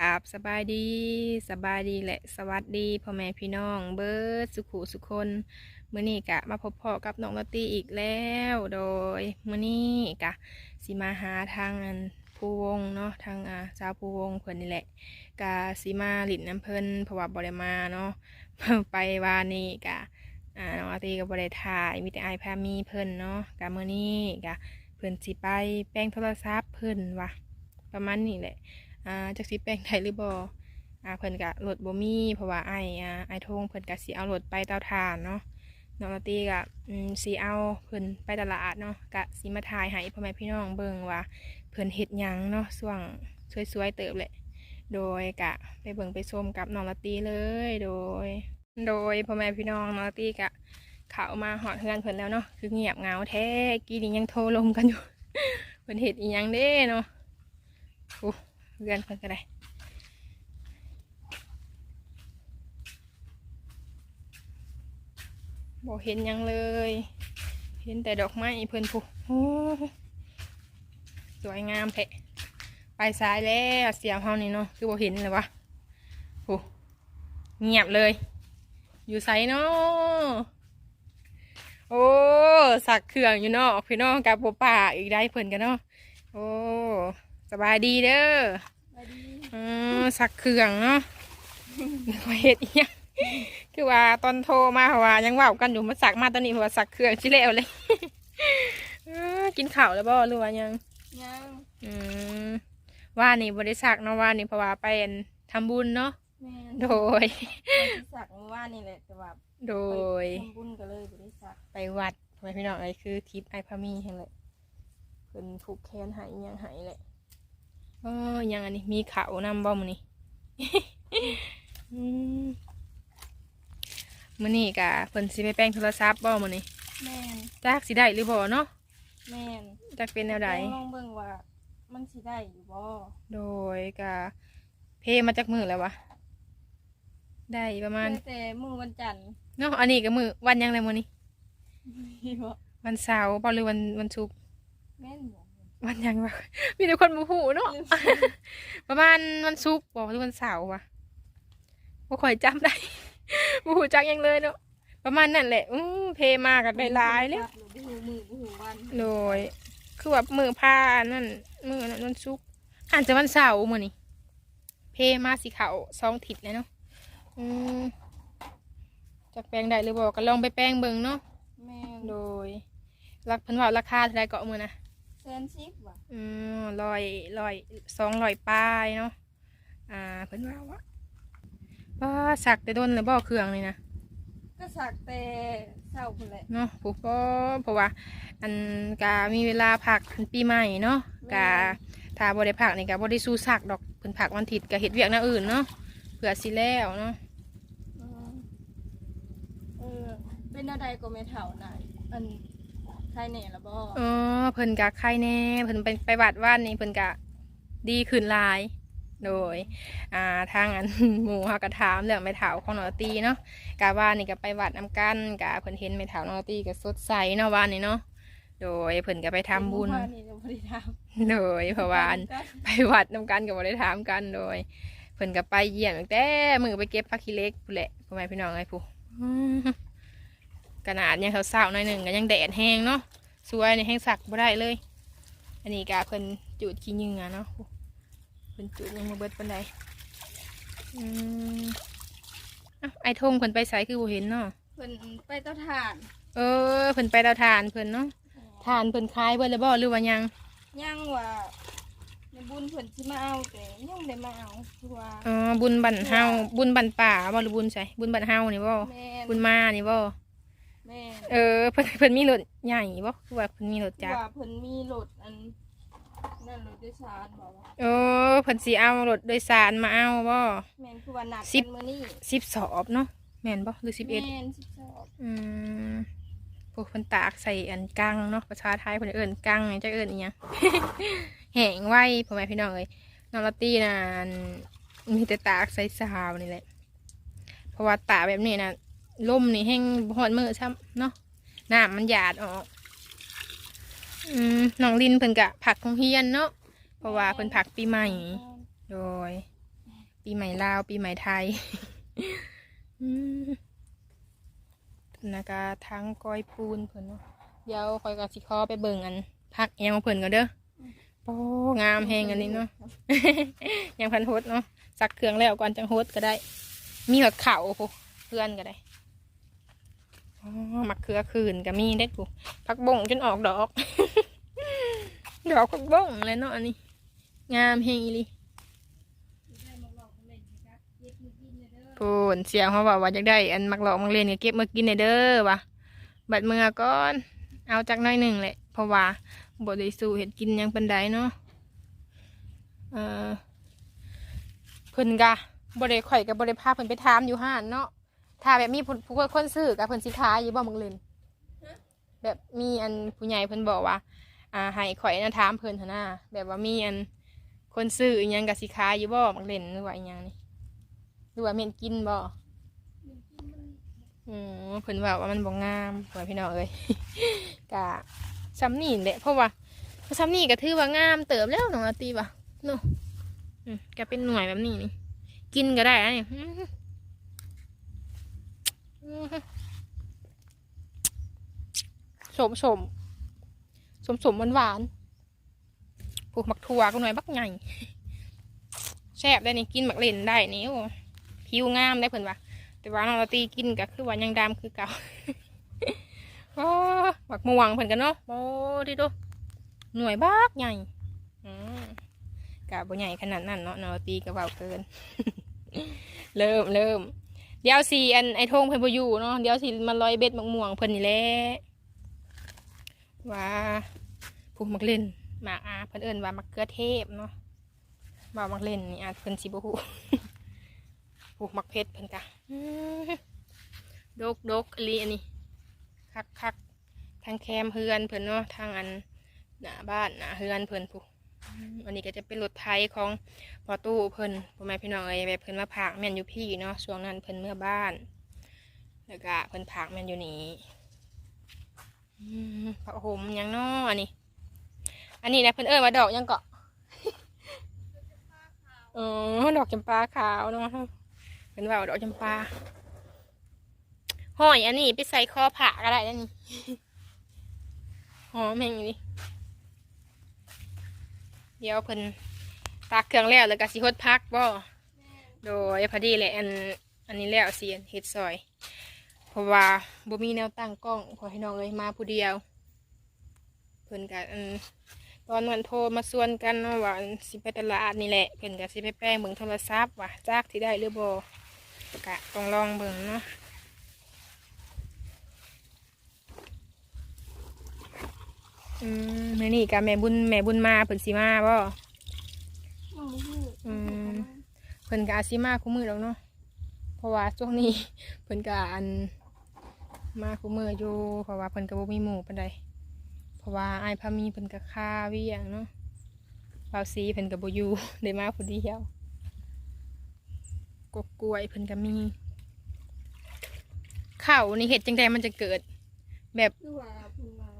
ครัสบายดีสบายดีและสวัสดีพ่อแม่พี่น้องเบิร์ดสุขุสุคนมื้อนี้กะมาพบพ่อกับน้องลอตตี้อีกแล้ว โดยมื้อนี้กะสิมาหาทางอัน ผู้วงเนาะทางอ่าสาวผู้วงเพิ่นนี่แหละกะสิมาหลินน้ำเพิ่นเพราะว่าบ่ได้มาเนาะไปวานนี้กะอ่าน้องอตตี้ก็บ่ได้ถ่ายมีแต่อายพามีเพิ่นเนาะกะมื้อนี้กะเพิ่นสิไปแปลงโทรศัพท์เพิ่นวะประมาณนี้แหละอ่าจักสิแปลงไทยหรือบ่อ่าเพิ่นกะรถบ่มีเพราะว่าไออ่าไอทงเพิ่นกะสิเอารถไปเตาถ่านเนาะน้องลาตี้กะสิเอาเพิ่นไปตลาดเนาะกะสิมาถ่ายให้พ่อแม่พี่น้องเบิ่งว่า เพิ่นเฮ็ดยังเนาะช่วงสวยๆเติบแหละ โดยกะไปเบิ่งไปชมกับน้องลาตี้เลย โดย โดยพ่อแม่พี่น้องน้องลาตี้กะเข้ามาหอดเฮือนเพิ่นแล้วเนาะคือเงียบเงาแท้กี้นี้ยังโทรลมกันอยู่เพิ่นเฮ็ดอีหยังเด้เนาะโอ้เพื่อนเพิ่นก็ได้บอกเห็นยังเลย เห็นแต่ดอกไม้เพิ่นผูโอ้ สวยงามแท้ไปซ้ายแล้วเสียงเฮานี่เนาะคือบอกเห็นเลยวะโอ้เงียบเลย อยู่ไสเนาะโอ้สักเครื่องอยู่เนาะพี่น้องกับโบป่าอีกได้เพิ่นกันเนาะโอ้สบายดีเด้ออืมสักเครื่องเนาะเห็ดอีหยังคือว่าตอนโทรมาเพราะว่ายังเว่ากันอยู่มาสักมาตอนนี้เพราะว่าสักเครื่องชิแล้วเลยเอ้อกินข้าวแล้วบ่หรือว่ายัง ยังอืมว่านี่บริษักเนาะว่านี่เพราะว่าไปอั่นทำบุญเนาะแม่นโดยบริษัทเมื่อวานนี่แหละแต่ว่าโดยทำบุญก็เลยบริษัทไปวัดทำไมพี่น้องอะไรคือทิพย์ไอพามีแห่งเลยเป็นผูกแขนหายยังหายเลยเออยังอันนี้มีเขาวนำบ่มอนี่อืมมื้อนี้กะเพิ่นสิไปแปลงโทรศัพท์บ่มื้อนี้แม่นจักสิได้หรือบ่เนาะ แม่นจักเป็นแนวใดลองเบิ่งว่า มันสิได้อยู่บ่โดยกะเพมาจากมือแล้ววะได้ประมาณแต่มื้อวันจันทร์เนาะอันนี้ก็มือวันยังไงมื้อนี้มีบ่วันเสาร์บ่หรือวันวันศุกร์แม่นบ่วันยังวะมีแต่คนบ่ฮู้เนาะประมาณวันศุกร์บอกหรือวันเสาร์วะบ่ค่อยจำได้บ่ฮู้จักหยังเลยเนาะ ประมาณนั่นแหละอื้อเพมากันได้หลายเลยบ่ฮู้มื้อบ่ฮู้วันโดย คือแบบมือผ้านั่นมือนั่นวันศุกร์อาจจะวันเสาร์มื้อนี้เพมาสีขาวสองทิศเลยเนาะอืมจักแปลงได้หรือบ่ก็ลองไปแปลงเบิ่งเนาะแม่นโดยรักเพิ่นว่าราคาเท่าไรก็เอามือนะแสนสิบว่ะอืมร้อยร้อยสองร้อยป้ายเนาะอ่าเพิ่นว่าวะว่าสักแต่ต้นเลยบ่เครื่องนี่นะ ก็สักแต่เช้าพุ่นแหละเนาะผูกก็เพราะว่า อันกามีเวลาพักปีใหม่เนาะกาถ้าบ่ได้พักนี่กาบ่ได้สู้สักดอกเพิ่นพักวันอาทิตย์ก็เฮ็ดเวียกหน้าอื่นเนาะเผื่อสิแล้วเนาะอืมเออเป็นอะไรก็ไม่เท่าน่ะอันใครแน่ละบ่เออเพิ่นกะไข้แน่เพิ่นไปไปวัดว่านนี่เพิ่นกะดีขึ้นหลาย โดยอ่าทางอันหมู่เฮาก็ถามเรื่องแม่เฒ่าของนอตีเนาะกะว่านี่ก็ไปวัดนํกันกะเพิ่นเห็นแม่เฒ่านอตีก็สดใสเนาะว่านี่เนาะโดยเพิ่นก็ไปทำบุญ เมื่อวานนี่เราบ่ได้ทำโดยเพราะว่าอันไปวัดนํกันก็บ่ได้ถามกันโดยเพิ่นก็ไปเยี่ยมตั้งแต่มื้อไปเก็บผักขี้เหล็กพู้นแหละพ่อแม่พี่น้องไอ้ผู้อืมขนาดยังเช้าๆหน่อยหนึงก็ยังแดดแห้งเนาะสวยนี่แห้งสักบ่ได้เลย อันนี้ก็เพิ่นจูดขี้เหงื่อเนาะ เพิ่นจูดยังบ่เบิดปานใดอืมอ้าวไอ้ทงเพิ่นไปไสคือบ่เห็นเนาะเพิ่นไปเต้าถ่านเออเพิ่นไปดาวทานเพิ่นเนาะทานเพิ่นคายเบิดแล้วบ่หรือว่ายังย่างว่าในบุญเพิ่นสิมาเอาแต่ยังบ่ได้มาเอาคือว่าอ๋อบุญบั่นเฮาบุญบั่นป่าบ่หรือบุญไสบุญบั่นเฮานี่บ่แม่นบุญมานี่บ่แม่นเออเพิ่นเพิ่นมีรถใหญ่บ่คือว่าเพิ่นมีรถคือจักรว่าเพิ่นมีรถอันนั่นรถโดยสารบอกว่า เออเพิ่นสิเอารถโดยสารมาเอาบ่แม่นคือว่าหนักสิบกันมื้อนี้สิบสอบเนาะแม่นบ่หรือสิบเอ็ดแม่นสิบสอบอืมพวกเพิ่นตากใส่อันกังเนาะภาษาไทยเพิ่นเอิ้นกังจะเอิ้นอีหยัง แห้งไว้พ่อแม่พี่น้องเอ้ยน้องลอตตี้น่ะอันมีแต่ตากใส่สาวนี่แหละ เพราะว่าตากแบบนี้นะล่มนี่แห้งหอนมือช้ำเนาะน้ำมันหยาดออกอืมน้องลินเพิ่นกะผักของเฮียนเนาะ เพราะว่าเพิ่นผักปีใหม่ โดย ปีใหม่ลาว ปีใหม่ไทยอืมนะคะทั้งก้อยปูนเพิ่นเนาะเดี๋ยวคอยกับสิคอไปเบิ่งอันพักแอวเพิ่นก็เด้อโอ้งามแหงอันนี้เนาะยังพันโฮดเนาะซักเครื่องแล้วก่อนจังโฮดก็ได้ มีหอดเข่าเพื่อนก็ได้อ๋อมักเขือคืนก็มีเด็ดกูพักบ่งจนออกดอก ดอกพักบงเลยเนาะอันนี้ งามแหงอีหลีพูนเสียงเขาบอกว่าอยากได้ อันมักหลอกมักเล่นก็เก็บมากินในเด้อวะบัดเมื่อก่อน เอาจากน้อยหนึ่งแหละเพราะว่าบได้สู่เห็ดกินยังเป็นไดเนาะเออเพิ่นกะบได้ข่อยกับบได้พาเพิ่นไปถามอยู่ห้านเนาะถ้าแบบมีผู้ผู้คนซื้อกับเพิ่นสิขายอยู่บ่มักเล่นแบบมีอันผู้ใหญ่เพิ่นบอกว่า อ่าให้ข่อยนะถามเพิ่นเถอะนะแบบว่ามีอัน คนซื้ออีหยังกับสิขายอยู่บ่มักเล่นหรือว่าอีหยังนี่หรือว่าเม่นกินบ่อืมเพิ่นว่าว่ามันบ่งามพ่อแม่พี่น้องเอ้ย กะซ้ำนี่แหละเพราะว่าซ้ำนี่ก็ถือว่างามเติบแล้วน้องอาตีว่ะเนาะอืมก็เป็นหน่วยแบบนี้นี่ กินก็ได้นะนี่อื้อหืออื้อหือสมสมสมสมหวานหวานๆ ถั่วก็หน่วยบักใหญ่แซ่บได้นี่กินหมักเล่นได้นี่โอ้ผิวงามได้เพิ่นว่าแต่ว่าน้องเราตีกินก็คือว่ายังดำคือเก่าโอ้หมักม่วงเพิ่นกันเนาะโอ้ดิโดหน่วยบักใหญ่อืมกะบ่ใหญ่ขนาดนั้นเนาะน้องเราตีก็เบาเกิน เริ่มเริ่มเดี๋ยวสีอันไอ้ทงเพิ่นบ่อยู่เนาะเดี๋ยวสิมาลอยเบ็ดหมักม่วงเพิ่นนี่แหละว่าผูกมักเล่น หมากอาเพิ่นเอิ้นว่ามักเกือเทพเนาะว่ามักเล่นนี่อาเพิ่นสิบ่ฮู้ปลูกมักเพชรเพิ่นกะดกดกอลีอันนี้คักคักทางแคมเฮือนเพิ่นเนาะทางอันหน้าบ้านหน้าเฮือนเพิ่นผู้อันนี้ก็จะเป็นรถไทยของพอตู้เพิ่นพ่อแม่พี่น้องเอ้ยแบบเพิ่นมาผากแม่นอยู่พี่เนาะช่วงนั้นเพิ่นเมื่อบ้าน แล้วก็เพิ่นผากแม่นอยู่นี่อืมพระห่มยังเนาะอันนี้ อันนี้นะเพิ่นเอิ้นว่าดอกยังเกาะอ๋อดอกจำปาขาวเนาะเป็นว่าดอกจำปาห้อยอันนี้ไปใส่คอผ่าก็ได้แล้วนี่หอมแม่งนี่เดี๋ยวเพิ่นตากเครื่องแล้วแล้วก็สิฮดพักบ่โดยพอดีแหละอันอันนี้แล้วเสิเฮ็ดซอย เพราะว่าบ่มีแนวตั้งกล้องพอให้น้องเลยมาผู้เดียว เพิ่นก็อัน อนนั้นโทรมาส่วนกันเนาะว่าอันสิไปตลาดนี่แหละเพิ่นก็สิไปแป้งเบิ่งโทรศัพท์ว่าจากที่ได้หรือบ่กะต้องลองเบิ่งเนาะอืมมื้อนี่กะแม่บุญแม่บุญมาเพิ่นสิมาบ่อืมเพิ่นกะอาจสิมาคู่มือดอกเนาะเพราะว่าช่วงนี้เพิ่นกะอันมาคู่มืออยู่เพราะว่าเพิ่นก็บ่มีหมู่ปานใด เพราะว่าอ้ายพามีเพิ่นก็ค่าเวียงเนาะเบาซีเพิ่นก็บ่อยู่ได้มาผู้เดียวกกล้วยเพิ่นก็มีข้าวนี่เห็ดจังใดมันจะเกิด แบบคือว่าเพิ่นมา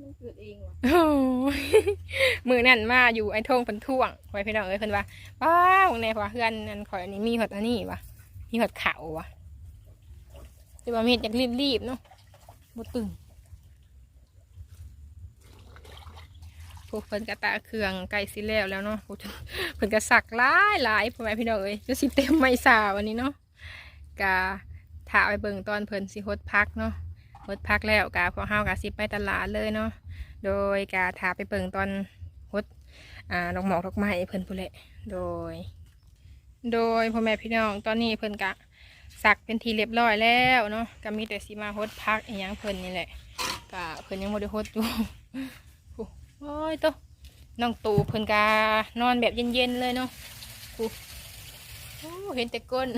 มันเกิดเองว่ะโอ้ยมือนั่นมาอยู่ไอ้ทงเพิ่นท่วงไว้พี่น้องเอ้ยเพิ่นว่าว้าวในว่าเพื่อนนั่นข่อยอันนี้มีหอดอันนี้วะมีหอดขาววะแต่ว่ามีเห็ดอยากรีบๆเนาะบ่ตึง พวกเพิ่นกระตาเครื่องไก่สิแล้วแล้วเนาะพวกเพิ่นก็สักหลายหลายพ่อแม่พี่น้องเอ้ยจะสิเต็มไม่สาววันนี้เนาะกะถ่าไปเบิ่งตอนเพิ่นสิฮดพักเนาะฮดพักแล้วกะพวกเฮากะสิไปตลาดเลยเนาะโดยกาถาไปเปิงตอนฮดอ่าดอกหมอกดอกไม้เพิ่นพูนแหละโดย โดยพ่อแม่พี่น้องตอนนี้เพิ่นกะสักเป็นทีเรียบร้อยแล้วเนาะก็มีแต่สิมาฮดพักอีหยังเพิ่นนี่แหละกะเพิ่นยังบ่ได้ฮดอยู่ โอ้โอ้ยโตะน้องตู่เพิ่นกานอนแบบเย็นๆเลยเนาะโอ้โอ้เห็นแต่ก้น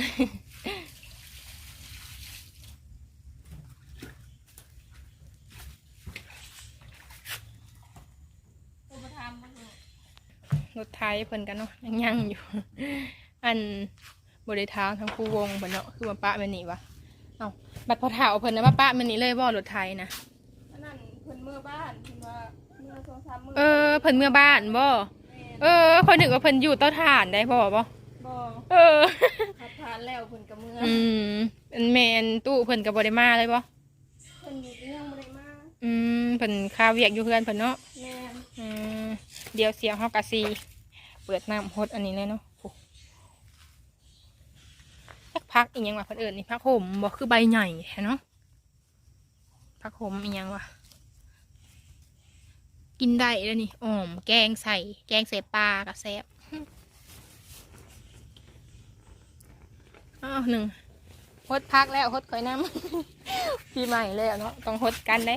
ตัวประทามมันรถไทยเพิ่นกันเนาะยังยังอยู่ อันบริทางทั้งคู่วงเพิ่นเนาะคือว่าป้าแม่นี่วะเอ้าบัดพอเท้าเพิ่นนะว่าป้าแม่นี่เลยบ่รถไทยนะอันนั้นเพิ่นเมื่อบ้านเพิ่นว่าเมื่อสองสามมื้อเออเพิ่นเมื่อบ้านบ่แม่นเออคนนึกว่าเพิ่นอยู่เต้าถ่านได้บ่บ่บ่เออขับผ่านแล้วเพิ่นก็เมื่อออืมอันแม่นตู้เพิ่นก็บ่ได้มาเลยบ่เพิ่นอยู่ที่ยังบ่ได้มาอืมเพิ่นคาเวียกอยู่เพื่อนเพิ่นเนาะแม่นอืมเดี๋ยวเสียงเฮากะซีเปิดน้ำฮดอันนี้เลยเนาะโอ้พักพักอีกยังวะเพิ่นเอิ้นนี่พักห่มบ่คือใบใหญ่แท้เนาะพักห่มอีกยังวะ กินได้แล้วนี่อ่อมแกงใส่ แกงใส่ปลากะแซ่บอ้าวหนึ่งฮดพักแล้วฮดข่อยน้ำปีใหม่แล้วเนาะต้องฮดกันได้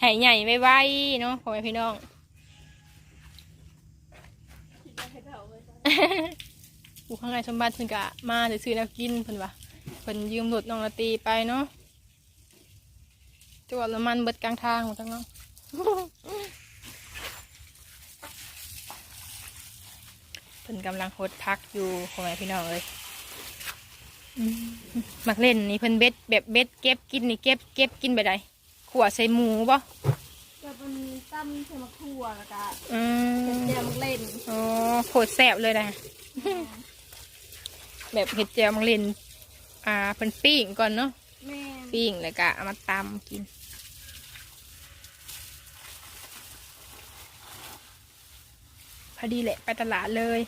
ให้ใหญ่ไวๆเนาะพ่อแม่พี่น้องคิดว่าให้เฒ่าไว้จ้ะอยู่ข้างในสมบัติเพิ่นกะมาจะซื้อแนวกินเพิ่นว่าเพิ่นยืมรถน้องละตีไปเนาะจวดน้ำมันเบิดกลางทางหมดทั้งเนาะ เพิ่นกำลังโคดพักอยู่พ่อแม่พี่น้องเลยอืมมักเล่นนี่เพิ่นเบ็ดแบบเบ็ดเก็บกินนี่เก็บเก็บกินไปได้ขวใส่หมูบ่จะเป็นตั้มใส่มะขั่วแล้วก็อืเป็นมแจมเล่นอ๋อโคตรแซ่บเลยนะแบบเห็ดแจ่วมังเลนอ่าเป็นปิ้งก่อนเนาะแม่นปิ้งแล้วก็เอามาตำกิน อดีแหละไปตลาดเลย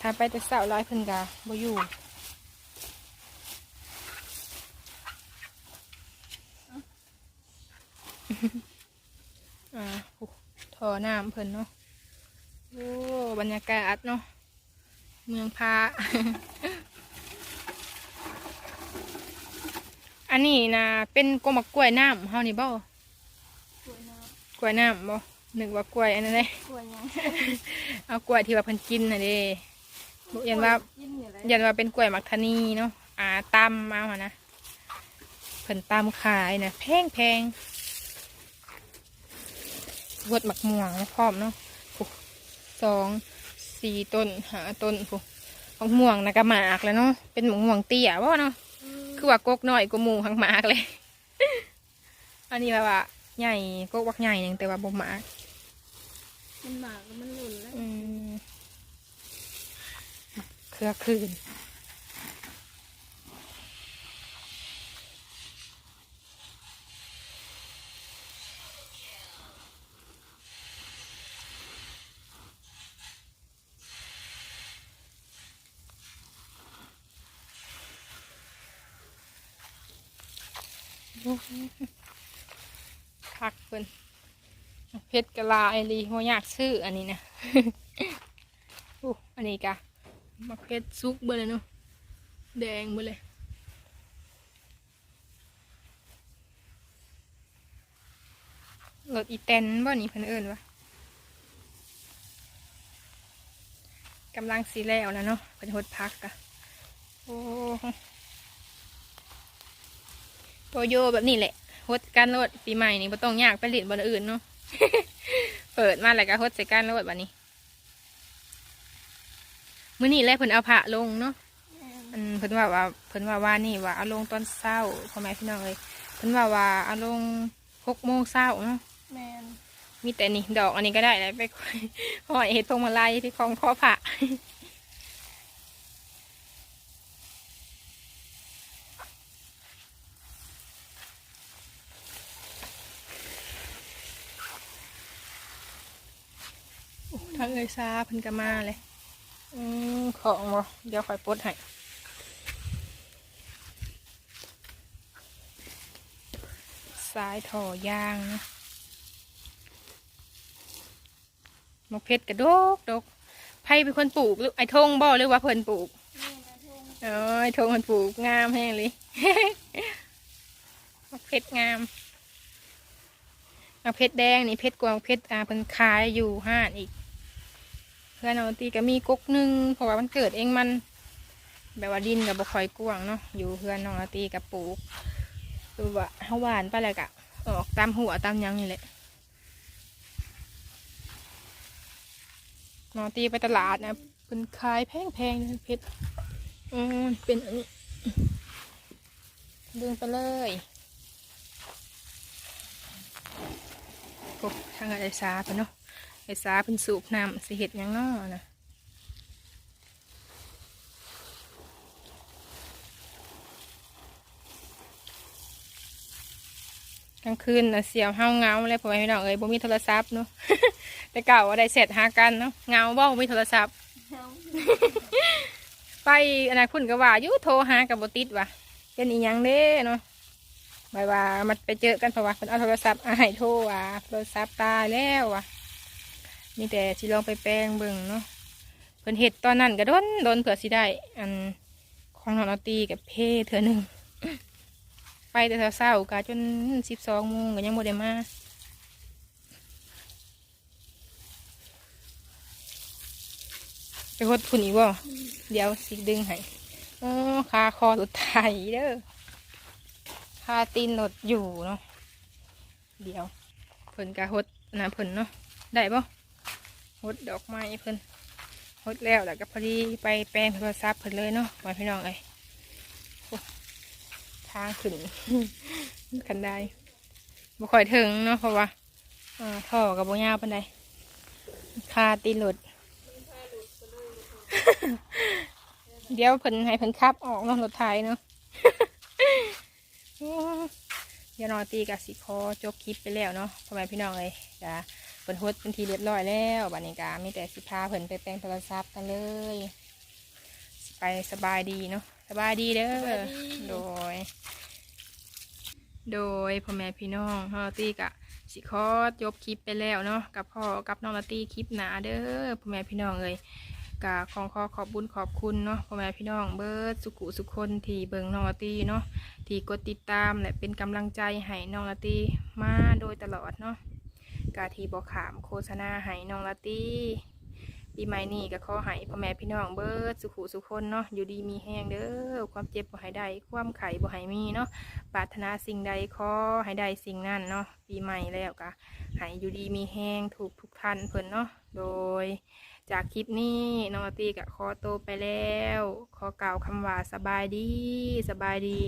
ถ้าไปแต่เสาร้อยเพิ่นกาบ่อยู่อ่าโอ้ทอน้ำเพิ่นเนาะโอ้บรรยากาศเนาะเมืองพาอันนี้นะเป็นกมกล้วยน้ำเฮานี่บ่กล้วยน้กล้วยน้ำบ่ นึกว่ากล้วยอันนั้นเลยำกล้วยหยังเอากล้วยที่ว่าเพิ่นกินน่ะเด้บอกยันว่ากินอยู่เลยยันว่าเป็นกล้วยมักทะนีเนาะอ่าตำมาหะนะเพิ่นตำขายนะแพงแพงวดหมักม่วงพร้อมเนาะโอ้สองสี่ต้นหาต้นพวกหมักม่วงนะกะหมากแล้วเนาะเป็นหมักม่วงเตี้ยว่าเนาะอืมคือว่ากกน้อยกว่าหมูหังหมากเลย อันนี้แบบว่าใหญ่กกวักใหญ่หนึ่งแต่ว่าบ่หมาก มันหมากแล้วมันหล่นแล้วอืมเครือคืนพักเพิ่น เพชรกะลาไอรีโมอยากซื้ออันนี้นะโอ้อันนี้กะมักเพชรซุกเบเลยเนาะแดงเบเลยรถอีแตนบ่นี่เพิ่นเอิ้นวะกำลังสีแล้วแล้วเนาะเพิ่นหดพักกะโอ้โตโยแบบนี้แหละหดกันรถปีใหม่นี่บ่ต้องยากไปเล่นบนอื่นเนาะ เปิดมาแล้วก็หดใส่กันรถบัดนี้มื้อนี้แหละเพิ่นเอาผ้าลงเนาะแม่นอันเพิ่นว่าว่าเพิ่นว่าว่านี่ว่าเอาลงตอนเช้าพ่อแม่พี่น้องเลยเพิ่นว่าว่าเอาลงหกโมงเช้าเนาะแม่นมีแต่นี่ดอกอันนี้ก็ได้แล้วไปห่อยเห็ดพวงมาลัยที่คลองข้อผ่า โอ้ทั้งเอย ซาเพิ่นก็มาเลย อืมของบ่เดี๋ยวคอยปลดให้สายถอยางนะมะเพชรกระดกดกไพ่เป็นคนปลูกหรือไอ้ทงบ่หรือว่าเพิ่นปลูกเออไอ้ทงมันปลูกงามแห้งเลยมะเพชรงามมะเพชรแดงนี่เพชรกวางเพชรอาเพิ่นขายอยู่ห้านอีก พื่อนเอาตีก็มีกกหนึ่งเพราะว่ามันเกิดเองมัน แบบว่าดินกับบ่คอยกว้างเนาะอยู่เพื่อนน้องอาตีกับปลูกคือว่าเฮาหวานไปแล้วกะออกตามหัวตามยังนี่แหละนอตีไปตลาดนะเป็นขายแพงๆนะเพชรอืมเป็นอันนี้ดึงไปเลยพวกทางไอซาเพิ่นเนาะ ไอซาเป็นสูบน้ำสิเห็ดหยังเนาะนะกลางคืนนะเสียวเฮาเหงาเลยพ่อแม่พี่น้องเอ้ยบ่มีโทรศัพท์เนาะแต่เก่าว่าได้เสร็จหากันเนาะเหงาบ่บ่มีโทรศัพท์เฮาไปอนาคุณก็ว่าอยู่โทรหากับบติดว่ะเป็นอีหยังเด้เนาะบายว่ามันไปเจอกันเพราะว่าเพิ่นเอาโทรศัพท์มาให้โทรว่ะโทรศัพท์ตายแล้วว่ะ มีแต่สิลองไปแปลงเบิ่งเนาะเพิ่นเฮ็ดตอนนั้นก็โดนโดนเผื่อสิได้ อันของน้องนาตีกับเพเถื่อหนึ่งไปแต่เช้าๆกะจนสิบสองโมงก็ยังบ่ได้มาไปหดคุณอีกบ่เดี๋ยวสิดึงให้อ๋อคาคอรถไถเด้อคาตีนรถอยู่เนาะเดี๋ยวเพิ่นกะฮดนะเพิ่นเนาะได้บ่ ฮดดอกไม้เพิ่นฮดแล้วแล้วก็พอดีไปแปลงโทรศัพท์เพิ่นเลยเนาะมาพี่น้องเอ้ยทางขึ้นกันได้บ่ค่อยถึงเนาะเพราะว่าอ่าท่อกับบ่ยาวปานใดคาตีนรถเดี๋ยวเพิ่นให้เพิ่นขับออกเนาะรถไถเนาะเดี๋ยวนอตีกับสิคอจบคลิปไปแล้วเนาะพ่อแม่พี่น้องเลยจ้ะ เพิ่นโฮดเป็นทีเรียบร้อยแล้วบัดนี้กามีแต่สิพาเพิ่นไปแปลงโทรศัพท์กันเลยสิไปสบายดีเนาะสบายดีเด้อโดย โดยพ่อแม่พี่น้องน้องลาตี้กะสิคอจบคลิปไปแล้วเนาะกับพ่อกับน้องลาตี้คลิปหนาเด้อพ่อแม่พี่น้องเลยกะของขอขอบบุญขอบคุณเนาะพ่อแม่พี่น้องเบิร์ดสุขุสุขคนที่เบิงน้องลาตีเนาะที่กดติดตามและเป็นกำลังใจให้น้องลาตีมาโดยตลอดเนาะ กะที่บอขามโฆษณาให้น้องลาตีปีใหม่นี้ก็ขอให้พ่อแม่พี่น้องเบิร์ดสุขุสุขคนเนาะอยู่ดีมีแห้งเด้อความเจ็บบ่ให้ได้ความไข่บ่ให้มีเนาะปรารถนาสิ่งใดขอให้ได้สิ่งนั้นเนาะปีใหม่แล้วกะให้อยู่ดีมีแห้งถูกทุกท่านเพิ่นเนาะโดย จากคลิปนี้น้องอาตีกับขอโตไปแล้ว ขอกล่าวคำว่าสบายดีสบายดี